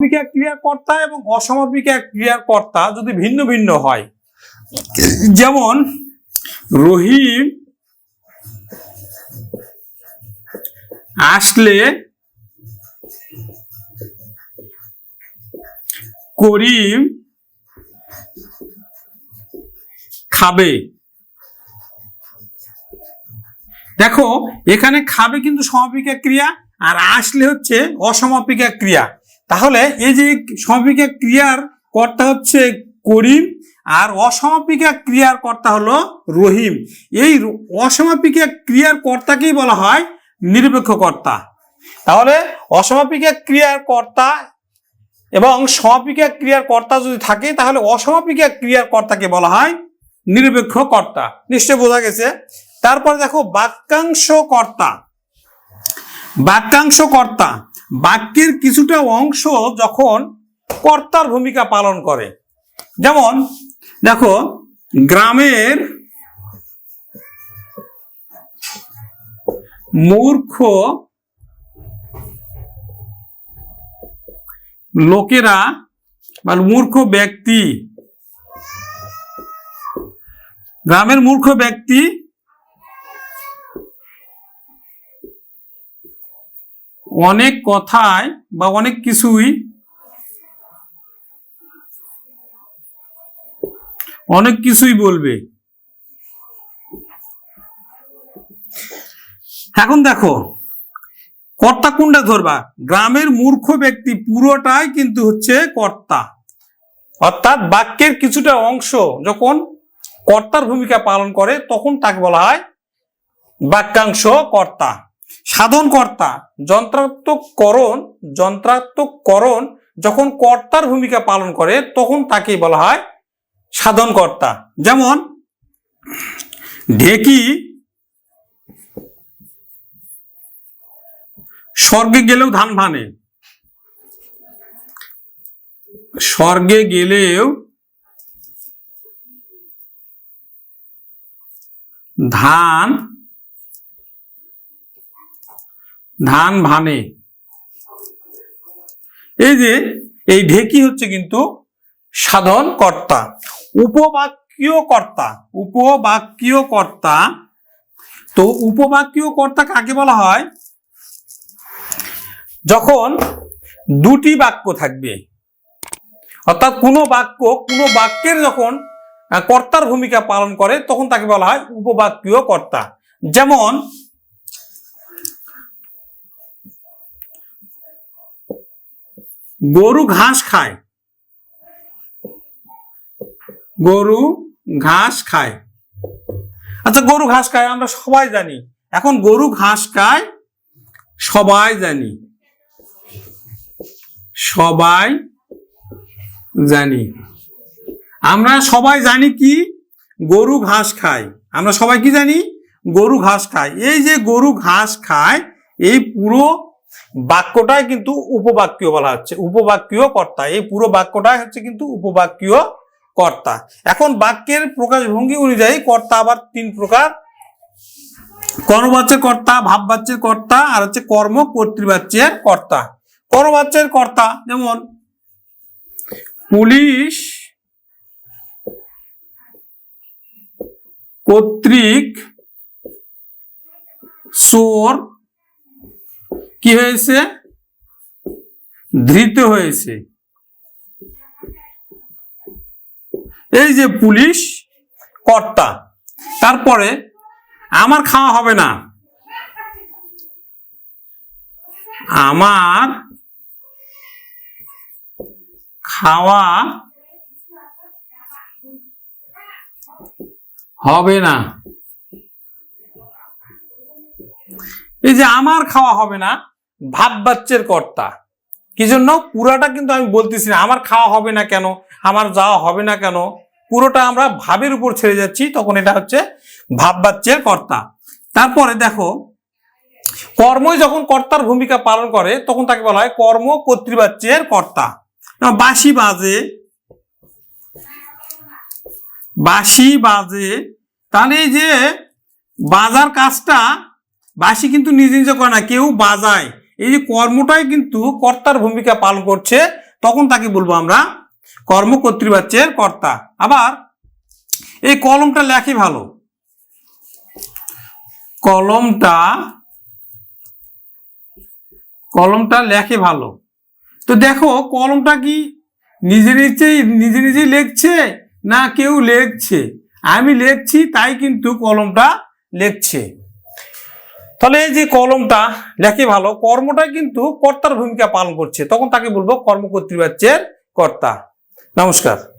সমাপিকা ক্রিয়ার কর্তা এবং অসমাপিকা ক্রিয়ার কর্তা যদি ভিন্ন ভিন্ন হয়, যেমন রহিম আসলে করিম খাবে। দেখো, এখানে খাবে কিন্তু সমাপিকা ক্রিয়া আর আসলে হচ্ছে অসমাপিকা ক্রিয়া। তাহলে এই যে সমাপিকা ক্রিয়ার কর্তা হচ্ছে করিম আর অসমাপিকা ক্রিয়ার কর্তা হলো রহিম। এই অসমাপিকা ক্রিয়ার কর্তাকেই বলা হয় নিরপেক্ষ কর্তা। তাহলে অসমাপিকা ক্রিয়ার কর্তা এবং সমাপিকা ক্রিয়ার কর্তা যদি থাকে, তাহলে অসমাপিকা ক্রিয়ার কর্তাকে বলা হয় নিরপেক্ষ কর্তা। নিশ্চয় বোঝা গেছে? তারপর দেখো, বাক্যাংশ কর্তা। বাক্যাংশ কর্তা। বাক্যের কিছুটা অংশ যখন কর্তার ভূমিকা পালন করে। যেমন, দেখো, গ্রামের মূর্খ লোকেরা বা মূর্খ ব্যক্তি, গ্রামের মূর্খ ব্যক্তি অনেক কথায় বা অনেক কিছুই অনেক কিছুই বলবে। এখন দেখো, কর্তা কোনটা ধরবা? গ্রামের মূর্খ ব্যক্তি পুরোটাই কিন্তু হচ্ছে কর্তা। অর্থাৎ বাক্যের কিছুটা অংশ যখন কর্তার ভূমিকা পালন করে, তখন তাকে বলা হয় বাক্যাংশ কর্তা। সাধন কর্তা যন্ত্রাত্মকরণ যন্ত্রাত্মকরণ যখন কর্তার ভূমিকা পালন করে, তখন তাকে বলা হয় সাধন কর্তা যেমন, ঢেকি স্বর্গে গেলেও ধান ভানে। স্বর্গে গেলেও ধান ধান ভানে। এই যে, এই ঢেকি হচ্ছে কিন্তু সাধন কর্তা উপবাক্যীয় কর্তা উপবাক্যীয় কর্তা তো উপবাক্যীয় কর্তা কাকে বলা হয় যখন দুটি বাক্য থাকবে। অর্থাৎ কোনো বাক্য, কোনো বাক্যের যখন কর্তার ভূমিকা পালন করে, তখন তাকে বলা হয় উপবাক্যীয় কর্তা যেমন গরু ঘাস খায়। গরু ঘাস খায়। আচ্ছা গরু ঘাস খায়, আমরা সবাই জানি। এখন গরু ঘাস খায়, সবাই জানি। সবাই জানি। আমরা সবাই জানি কি? গরু ঘাস খায়। আমরা সবাই কি জানি? গরু ঘাস খায়। এই যে গরু ঘাস খায়, এই পুরো বাক্যটাই কিন্তু উপবাক্য বলা হচ্ছে, উপবাক্যীয় কর্তা। এই পুরো বাক্যটাই হচ্ছে কিন্তু উপবাক্যীয় কর্তা। এখন বাক্যের প্রকাশভঙ্গি অনুযায়ী কর্তা আবার তিন প্রকার। কর্মবাচ্যের কর্তা, ভাববাচ্যের কর্তা, আর হচ্ছে কর্ম কর্তৃবাচ্যের কর্তা। কর্মবাচ্যের কর্তা যেমন, পুলিশ কর্তৃক চোর কি হয়েছে? ধৃত হয়েছে। এই যে পুলিশ কর্তা, তারপরে আমার খাওয়া হবে না। আমার খাওয়া হবে না। এই যে আমার খাওয়া হবে না ভাব বাচ্চের কর্তা। কি জন্য? পুরাটা কিন্তু আমি বলতেছি না, আমার খাওয়া হবে না কেন? আমার যাওয়া হবে না কেন? পুরোটা আমরা ভাবের উপর ছেড়ে যাচ্ছি, তখন এটা হচ্ছে ভাব বাচ্চের কর্তা। তারপরে দেখো, কর্মই যখন কর্তার ভূমিকা পালন করে, তখন তাকে বলা হয় কর্ম কর্তৃবাচ্যের কর্তা। বাসি বাজে। বাঁশি বাজে। তাহলে এই যে বাজার কাজটা বাঁশি কিন্তু নিজে নিজে করে না, কেউ বাজায়। এই যে কর্মটাই কিন্তু কর্তার ভূমিকা পালন করছে, তখন তাকে বলব আমরা কর্মকর্তৃবাচ্যের কর্তা। আবার এই কলমটা লেখে ভালো। কলমটা কলমটা লেখে ভালো। তো দেখো, কলমটা কি নিজে নিজেই নিজে নিজেই লিখছে না কেউ লিখছে? আমি লিখছি, তাই কিন্তু কলমটা লিখছে। তাহলে এই যে কলমটা লেখে ভালো, কর্মটা কিন্তু কর্তার ভূমিকা পালন করছে। তখন তাকে বলব কর্মকর্তৃবাচ্যের কর্তা। নমস্কার।